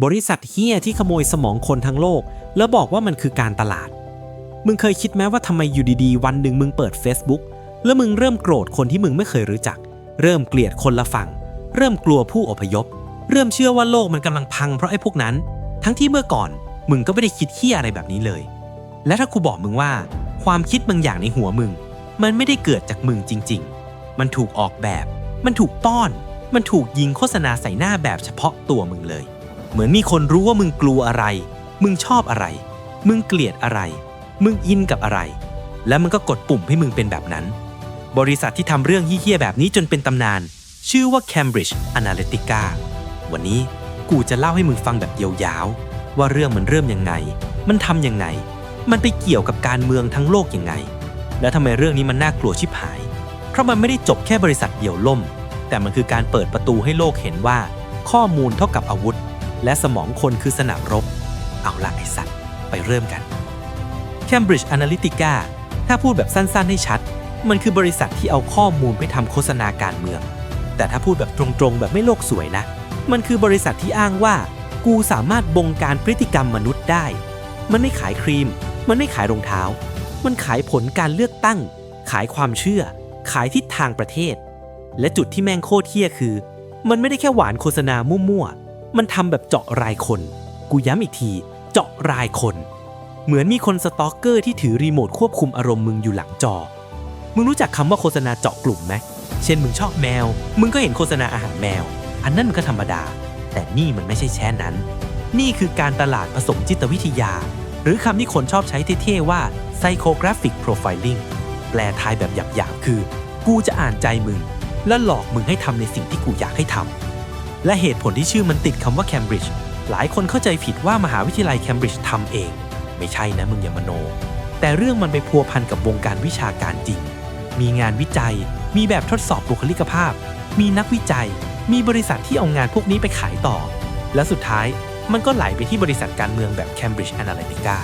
บริษัทเฮียที่ขโมยสมองคนทั้งโลก แล้วบอกว่ามันคือการตลาด มึงเคยคิดไหมว่าทำไมอยู่ดีๆ วันหนึ่งมึงเปิด Facebook แล้วมึงเริ่มโกรธคนที่มึงไม่เคยรู้จัก เริ่มเกลียดคนละฝั่ง เริ่มกลัวผู้อพยพ เริ่มเชื่อว่าโลกมันกำลังพังเพราะไอ้พวกนั้น ทั้งที่เมื่อก่อนมึงก็ไม่ได้คิดเฮียอะไรแบบนี้เลย และถ้ากูบอกมึงว่า ความคิดบางอย่างในหัวมึง มันไม่ได้เกิดจากมึงจริง ๆ มันถูกออกแบบ มันถูกป้อน มันถูกยิงโฆษณาใส่หน้าแบบเฉพาะตัวมึงเลย เหมือนมีคนรู้ว่ามึงกลัวอะไร มึงชอบอะไร มึงเกลียดอะไร มึงอินกับอะไร แล้วมันก็กดปุ่มให้มึงเป็นแบบนั้น บริษัทที่ทำเรื่องเฮี้ยแบบนี้จนเป็นตำนาน ชื่อว่า Cambridge Analytica วันนี้กูจะเล่าให้มึงฟังแบบยาวๆ ว่าเรื่องมันเริ่มยังไง มันทำยังไง มันไปเกี่ยวกับการเมืองทั้งโลกยังไง แล้วทำไมเรื่องนี้มันน่ากลัวชิบหาย เพราะมันไม่ได้จบแค่บริษัทเดี่ยวล่ม แต่มันคือการเปิดประตูให้โลกเห็นว่า ข้อมูลเท่ากับอาวุธ และสมองคนคือสนามรบ เอาละไอสัตว์ ไปเริ่มกัน Cambridge Analytica ถ้าพูดแบบสั้นๆ ให้ชัด มันคือบริษัทที่เอาข้อมูลไปทำโฆษณาการเมือง แต่ถ้าพูดแบบตรงๆ แบบไม่โลกสวยนะ มันคือบริษัทที่อ้างว่า กูสามารถบงการพฤติกรรมมนุษย์ได้ มันไม่ขายครีม มันไม่ขายรองเท้า มันขายผลการเลือกตั้ง ขายความเชื่อ ขายทิศทางประเทศ และจุดที่แม่งโคตรเที่ยคือ มันไม่ได้แค่หวานโฆษณามั่วๆ มันทำแบบเจาะรายคน กูย้ำอีกที เจาะรายคน เหมือนมีคนสตอกเกอร์ที่ถือรีโมทควบคุมอารมณ์มึงอยู่หลังจอ มึงรู้จักคำว่าโฆษณาเจาะกลุ่มไหม เช่นมึงชอบแมว มึงก็เห็นโฆษณาอาหารแมว อันนั้นมันก็ธรรมดา แต่นี่มันไม่ใช่แช่นั้น นี่คือการตลาดผสมจิตวิทยา หรือคำที่คนชอบใช้เท่ๆว่า psychographic profiling แปลไทยแบบหยาบๆคือ กูจะอ่านใจมึง และหลอกมึงให้ทำในสิ่งที่กูอยากให้ทำ และเหตุผลที่ชื่อมันติดคำว่า Cambridge หลายคนเข้าใจผิดว่ามหาวิทยาลัย Cambridge ทำเอง ไม่ใช่นะมึงอย่ามโน แต่เรื่องมันไปพัวพันกับวงการวิชาการจริง มีงานวิจัย มีแบบทดสอบบุคลิกภาพ มีนักวิจัย มีบริษัทที่เอางานพวกนี้ไปขายต่อ และสุดท้ายมันก็ไหลไปที่บริษัทการเมืองแบบ Cambridge Analytica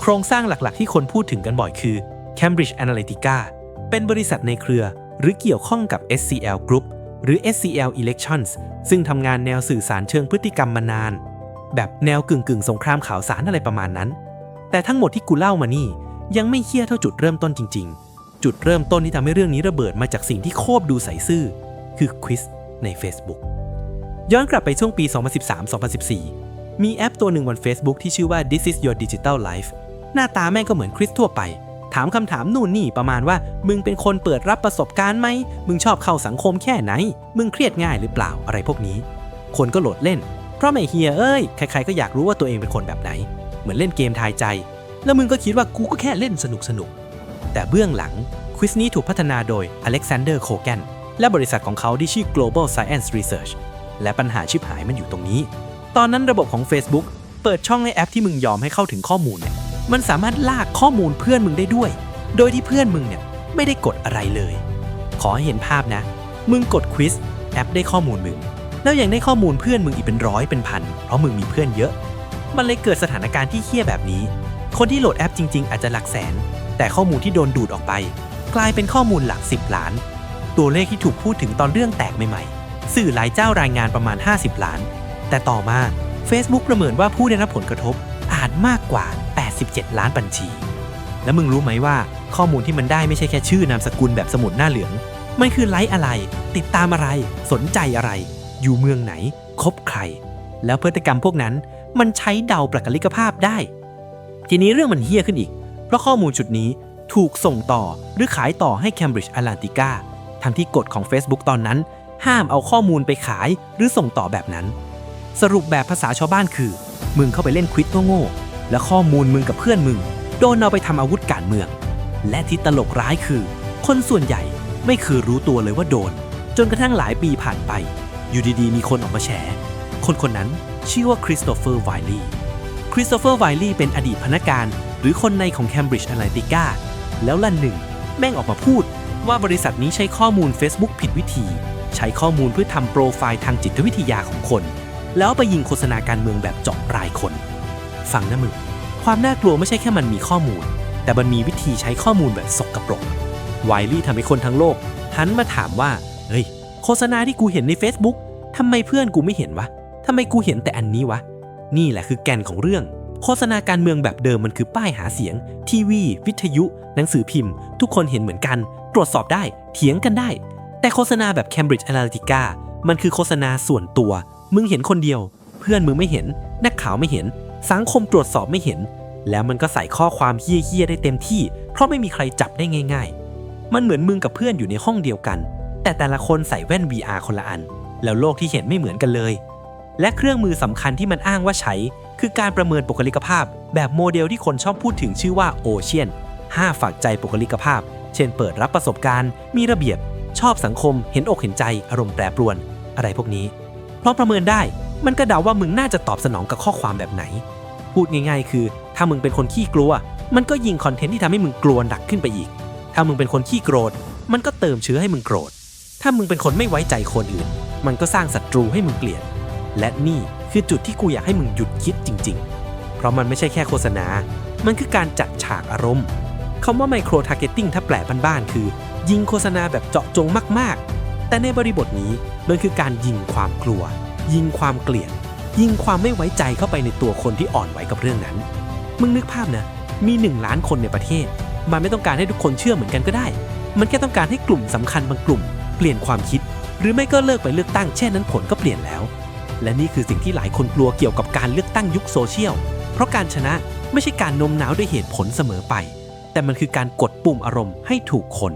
โครงสร้างหลักๆ ที่คนพูดถึงกันบ่อยคือ Cambridge Analytica เป็นบริษัทในเครือหรือเกี่ยวข้องกับ SCL Group หรือ SCL Elections ซึ่งทำงานแนวสื่อสารเชิงพฤติกรรมมานาน แบบแนวกึ่งกึ่งสงครามข่าวสารอะไรประมาณนั้น แต่ทั้งหมดที่กูเล่ามานี่ยังไม่เคี่ยเท่าจุดเริ่มต้นจริง ๆ จุดเริ่มต้นที่ทำให้เรื่องนี้ระเบิดมาจากสิ่งที่โคบดูใสซื่อ คือควิสใน Facebook ย้อนกลับไปช่วงปี 2013-2014 มีแอปตัวหนึ่งบน Facebook ที่ชื่อว่า This is your digital life หน้าตาแม่งก็เหมือนคริสทั่วไป ถามคำถามนู่นนี่ประมาณว่า มึงเป็นคนเปิดรับประสบการณ์ไหม มึงชอบเข้าสังคมแค่ไหน มึงเครียดง่ายหรือเปล่าอะไรพวกนี้ คนก็โหลดเล่น เพราะไม่เฮียเอ้ย ใครๆก็อยากรู้ว่าตัวเองเป็นคนแบบไหน เหมือนเล่นเกมทายใจ แล้วมึงก็คิดว่ากูก็แค่เล่นสนุกสนุกๆแต่เบื้องหลังควิสนี้ถูกพัฒนาโดยอเล็กซานเดอร์โคแกนและบริษัทของเขาที่ชื่อ Global Science Research และปัญหาชิบหายมันอยู่ตรงนี้ ตอนนั้นระบบของ Facebook เปิดช่องในแอปที่มึงยอมให้เข้าถึงข้อมูลเนี่ย มันสามารถลากข้อมูลเพื่อนมึงได้ด้วย โดยที่เพื่อนมึงเนี่ยไม่ได้กดอะไรเลย ขอให้เห็นภาพนะ มึงกดควิสแอปได้ข้อมูลมึง แล้วยังได้ข้อมูลเพื่อนมึงอีกเป็นร้อยเป็นพัน เพราะมึงมีเพื่อนเยอะ มันเลยเกิดสถานการณ์ที่เฮี้ยแบบนี้ คนที่โหลดแอปจริง ๆ อาจจะหลักแสน แต่ข้อมูลที่โดนดูดออกไป กลายเป็นข้อมูลหลัก 10 ล้าน ตัวเลขที่ถูกพูดถึงตอนเรื่องแตกใหม่ๆ สื่อหลายเจ้ารายงานประมาณ 50 ล้าน แต่ต่อมา Facebook ประเมินว่าผู้ได้รับผลกระทบอาจมากกว่า 87ล้านบัญชี แล้วมึงรู้ไหมว่าข้อมูลที่มันได้ไม่ใช่แค่ชื่อนามสกุลแบบสมุดหน้าเหลือง มันคือไลค์อะไร ติดตามอะไร สนใจอะไร อยู่เมืองไหน คบใคร แล้วพฤติกรรมพวกนั้นมันใช้เดาปรักลิกภาพได้ ทีนี้เรื่องมันเฮี้ยขึ้นอีก เพราะข้อมูลชุดนี้ถูกส่งต่อหรือขายต่อให้ Cambridge Analytica ทั้งที่กฎของ Facebook ตอนนั้น ห้ามเอาข้อมูลไปขายหรือส่งต่อแบบนั้น สรุปแบบภาษาชาวบ้านคือ มึงเข้าไปเล่นควิดโง่ และข้อมูลมึงกับเพื่อนมึง โดนเอาไปทำอาวุธการเมือง และที่ตลกร้ายคือ คนส่วนใหญ่ไม่เคยรู้ตัวเลยว่าโดน จนกระทั่งหลายปีผ่านไป อยู่ดีๆ มีคนออกมาแฉ คนคนนั้นชื่อว่าคริสโตเฟอร์ไวลีคริสโตเฟอร์ไวลีเป็นอดีตพนักงานหรือคนในของ Cambridge Analytica แล้วลั่นหนึ่ง แม่งออกมาพูดว่าบริษัทนี้ใช้ข้อมูล Facebook ผิดวิธี ใช้ข้อมูลเพื่อทำโปรไฟล์ทางจิตวิทยาของคน แล้วไปยิงโฆษณาการเมืองแบบเจาะรายคน ฟังนะมึง ความน่ากลัวไม่ใช่แค่มันมีข้อมูล แต่มันมีวิธีใช้ข้อมูลแบบสกปรกไวลี่ทำให้คนทั้งโลก หันมาถามว่า เฮ้ย โฆษณาที่กูเห็นใน Facebook ทำไมเพื่อนกูไม่เห็นวะทำไมกูเห็นแต่อันนี้วะ นี่แหละคือแก่นของเรื่อง โฆษณาการเมืองแบบเดิมมันคือป้ายหาเสียง ทีวี วิทยุ หนังสือพิมพ์ ทุกคนเห็นเหมือนกัน ตรวจสอบได้ เถียงกันได้ แต่โฆษณาแบบ Cambridge Analytica มันคือโฆษณาส่วนตัว มึงเห็นคนเดียว เพื่อนมึงไม่เห็น นักข่าวไม่เห็น สังคมตรวจสอบไม่เห็น แล้วมันก็ใส่ข้อความเฮี้ยๆได้เต็มที่ เพราะไม่มีใครจับได้ง่าย ๆ มันเหมือนมึงกับเพื่อนอยู่ในห้องเดียวกัน แต่แต่ละคนใส่แว่น VR คนละอัน แล้วโลกที่เห็นไม่เหมือนกันเลย และเครื่องมือสำคัญที่มันอ้างว่าใช้ คือการประเมินบุคลิกภาพ แบบโมเดลที่คนชอบพูดถึงชื่อว่าโอเชียน5ฝักใจบุคลิกภาพ เช่น เปิดรับประสบการณ์ มีระเบียบ ชอบสังคม เห็นอกเห็นใจ อารมณ์แปรปรวน อะไรพวกนี้ เพราะประเมินได้ มันก็เดาว่ามึงน่าจะตอบสนองกับข้อความแบบไหน พูดง่ายๆ คือ ถ้ามึงเป็นคนขี้กลัว มันก็ยิงคอนเทนต์ที่ทำให้มึงกลัวหนักขึ้นไปอีก ถ้ามึงเป็นคนขี้โกรธ มันก็เติมเชื้อให้มึงโกรธ ถ้ามึงเป็นคนไม่ไว้ใจคนอื่น มันก็สร้างศัตรูให้มึงเกลียด และนี่คือจุดที่กูอยากให้มึงหยุดคิดจริง ๆ เพราะมันไม่ใช่แค่โฆษณา มันคือการจัดฉากอารมณ์คำว่าไมโครทาร์เก็ตติ้งถ้าแปลบ้านๆคือ ยิงโฆษณาแบบเจาะจงมากๆ แต่ในบริบทนี้มันคือการยิงความกลัว ยิงความเกลียดยิงความไม่ไว้ใจเข้าไปในตัวคนที่อ่อนไหวกับเรื่องนั้น มึงนึกภาพนะ มีหนึ่งล้านคนในประเทศ มันไม่ต้องการให้ทุกคนเชื่อเหมือนกันก็ได้ มันแค่ต้องการให้กลุ่มสำคัญบางกลุ่ม เปลี่ยนความคิด หรือไม่ก็เลิกไปเลือกตั้งแช่นั้นผลก็เปลี่ยนแล้ว และนี่คือสิ่งที่หลายคนกลัวเกี่ยวกับการเลือกตั้งยุคโซเชียล เพราะการชนะไม่ใช่การโน้มน้าวด้วยเหตุผลเสมอไป แต่มันคือการกดปุ่มอารมณ์ให้ถูกคน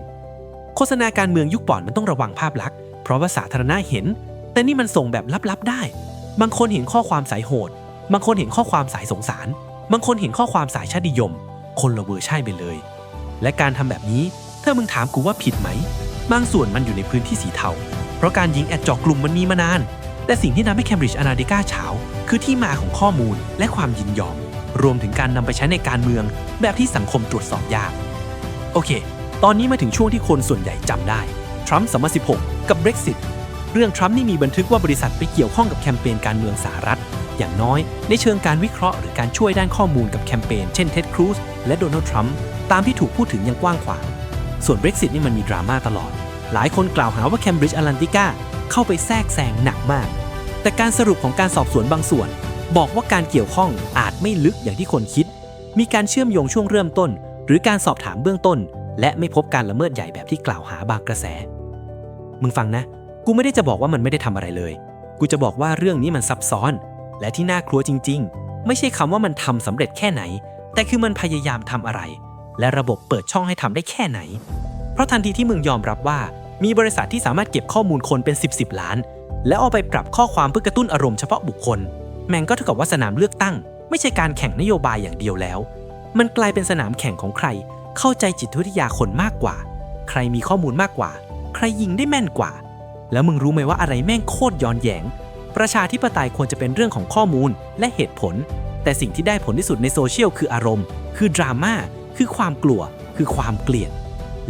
โฆษณาการเมืองยุคก่อนมันต้องระวังภาพลักษณ์ เพราะว่าสาธารณะเห็น แต่นี่มันส่งแบบลับๆได้ บางคนเห็นข้อความสายโหด บางคนเห็นข้อความสายสงสาร บางคนเห็นข้อความสายชาตินิยม คนละเวอร์ชันไปเลย และการทำแบบนี้ถ้ามึงถามกูว่าผิดไหม บางส่วนมันอยู่ในพื้นที่สีเทา เพราะการยิงแอดจอกกลุ่มมันมีมานาน แต่สิ่งที่ทำให้ Cambridge Analytica เฉาคือที่มาของข้อมูลและความยินยอม รวมถึงการนำไปใช้ในการเมือง แบบที่สังคมตรวจสอบยาก โอเค ตอนนี้มาถึงช่วงที่คนส่วนใหญ่จำได้ ทรัมป์2016 กับ Brexit เรื่องทรัมป์นี่มีบันทึกว่าบริษัทไปเกี่ยวข้องกับแคมเปญการเมืองสหรัฐ อย่างน้อยในเชิงการวิเคราะห์หรือการช่วยด้านข้อมูลกับแคมเปญเช่นเท็ดครูซและโดนัลด์ทรัมป์ตามที่ถูกพูดถึงอย่างกว้างขวางส่วน Brexit นี่มันมีดราม่าตลอด หลายคนกล่าวหาว่า Cambridge Analytica เข้าไปแทรกแซงหนักมาก แต่การสรุปของการสอบสวนบางส่วน บอกว่าการเกี่ยวข้องอาจไม่ลึกอย่างที่คนคิด มีการเชื่อมโยงช่วงเริ่มต้น หรือการสอบถามเบื้องต้น และไม่พบการละเมิดใหญ่แบบที่กล่าวหาบางกระแส มึงฟังนะ กูไม่ได้จะบอกว่ามันไม่ได้ทำอะไรเลย กูจะบอกว่าเรื่องนี้มันซับซ้อน และที่น่ากลัวจริง ๆ ไม่ใช่คำว่ามันทำสำเร็จแค่ไหน แต่คือมันพยายามทำอะไร และระบบเปิดช่องให้ทำได้แค่ไหน เพราะทันทีที่มึงยอมรับว่า มีบริษัทที่สามารถเก็บข้อมูลคนเป็น 10บสล้าน แล้วเอาไปปรับข้อความเพื่อกระตุ้นอารมณ์เฉพาะบุคคล แม่งก็เท่ากับว่าสนามเลือกตั้ง ไม่ใช่การแข่งนโยบายอย่างเดียวแล้ว มันกลายเป็นสนามแข่งของใคร เข้าใจจิตวิทยาคนมากกว่า ใครมีข้อมูลมากกว่า ใครยิงได้แม่นกว่า แล้วมึงรู้ไหมว่าอะไรแม่งโคตรย้อนแยง ประชาธิปไตยควรจะเป็นเรื่องของข้อมูลและเหตุผล แต่สิ่งที่ได้ผลที่สุดในโซเชียลคืออารมณ์ คือดราม่า คือความกลัว คือความเกลียด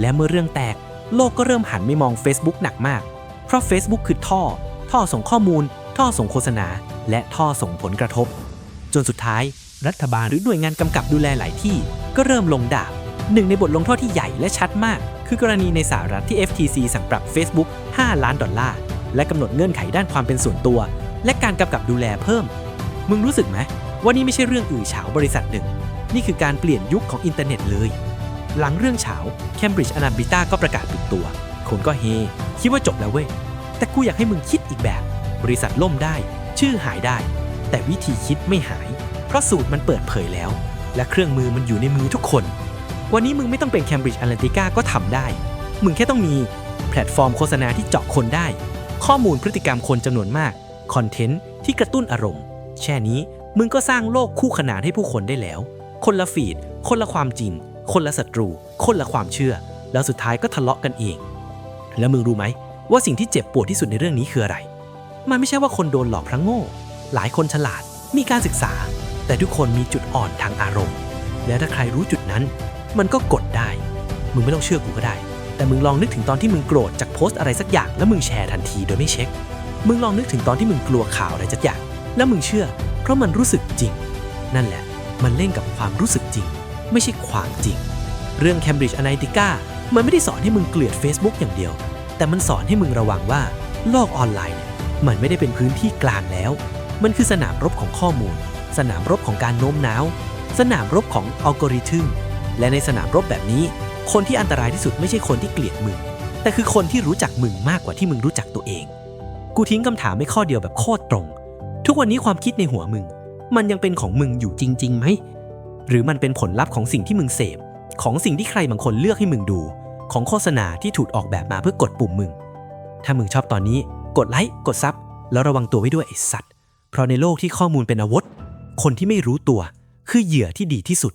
และเมื่อเรื่องแตก โลกก็เริ่มหันไปมอง Facebook หนักมาก เพราะ Facebook คือท่อ ท่อส่งข้อมูล ท่อส่งโฆษณา และท่อส่งผลกระทบ จนสุดท้าย รัฐบาลหรือหน่วยงานกำกับดูแลหลายที่ ก็เริ่มลงดาบ หนึ่งในบทลงโทษที่ใหญ่และชัดมาก คือกรณีในสหรัฐที่ FTC สั่งปรับ Facebook 5 ล้านดอลลาร์ และกำหนดเงื่อนไขด้านความเป็นส่วนตัว และการกำกับดูแลเพิ่ม มึงรู้สึกไหมว่านี่ไม่ใช่เรื่องอื่นเฉาบริษัทหนึ่ง นี่คือการเปลี่ยนยุคของอินเทอร์เน็ตเลย หลังเรื่องเฉา Cambridge Analytica ก็ประกาศปิดตัว คนก็เฮ คิดว่าจบแล้วเว้ย แต่กูอยากให้มึงคิดอีกแบบ บริษัทล่มได้ ชื่อหายได้ แต่วิธีคิดไม่หาย เพราะสูตรมันเปิดเผยแล้ว และเครื่องมือมันอยู่ในมือทุกคน วันนี้มึงไม่ต้องเป็น Cambridge Analytica ก็ทำได้ มึงแค่ต้องมีแพลตฟอร์มโฆษณาที่เจาะคนได้ ข้อมูลพฤติกรรมคนจำนวนมาก คอนเทนต์ที่กระตุ้นอารมณ์แค่นี้มึงก็สร้างโลกคู่ขนานให้ผู้คนได้แล้ว คนละฟีด คนละความจริง คนละศัตรู คนละความเชื่อ แล้วสุดท้ายก็ทะเลาะกันเอง แล้วมึงรู้ไหมว่าสิ่งที่เจ็บปวดที่สุดในเรื่องนี้คืออะไร มันไม่ใช่ว่าคนโดนหลอกพลังโง่ หลายคนฉลาด มีการศึกษา แต่ทุกคนมีจุดอ่อนทางอารมณ์ และถ้าใครรู้จุดนั้น มันก็กดได้ มึงไม่ต้องเชื่อกูก็ได้ แต่มึงลองนึกถึงตอนที่มึงโกรธจากโพสต์อะไรสักอย่างแล้วมึงแชร์ทันทีโดยไม่เช็ค มึงลองนึกถึงตอนที่มึงกลัวข่าวอะไรสักอย่าง แล้วมึงเชื่อ เพราะมันรู้สึกจริง นั่นแหละ มันเล่นกับความรู้สึกจริง ไม่ใช่ความจริง เรื่อง Cambridge Analytica มันไม่ได้สอนให้มึงเกลียด Facebook อย่างเดียว แต่มันสอนให้มึงระวังว่าโลกออนไลน์เนี่ยมันไม่ได้เป็นพื้นที่กลางแล้ว มันคือสนามรบของข้อมูล สนามรบของการโน้มน้าว สนามรบของอัลกอริทึม และในสนามรบแบบนี้ คนที่อันตรายที่สุดไม่ใช่คนที่เกลียดมึง แต่คือคนที่รู้จักมึงมากกว่าที่มึงรู้จักตัวเอง กูทิ้งคำถามไม่ข้อเดียวแบบโคตรตรง ทุกวันนี้ความคิดในหัวมึง มันยังเป็นของมึงอยู่จริงๆไหม หรือมันเป็นผลลัพธ์ของสิ่งที่มึงเสพ ของสิ่งที่ใครบางคนเลือกให้มึงดู ของโฆษณาที่ถูกออกแบบมาเพื่อกดปุ่มมึง ถ้ามึงชอบตอนนี้ กดไลค์ กดซับ แล้วระวังตัวไว้ด้วยไอ้สัตว์ เพราะในโลกที่ข้อมูลเป็นอาวุธ คนที่ไม่รู้ตัว คือเหยื่อที่ดีที่สุด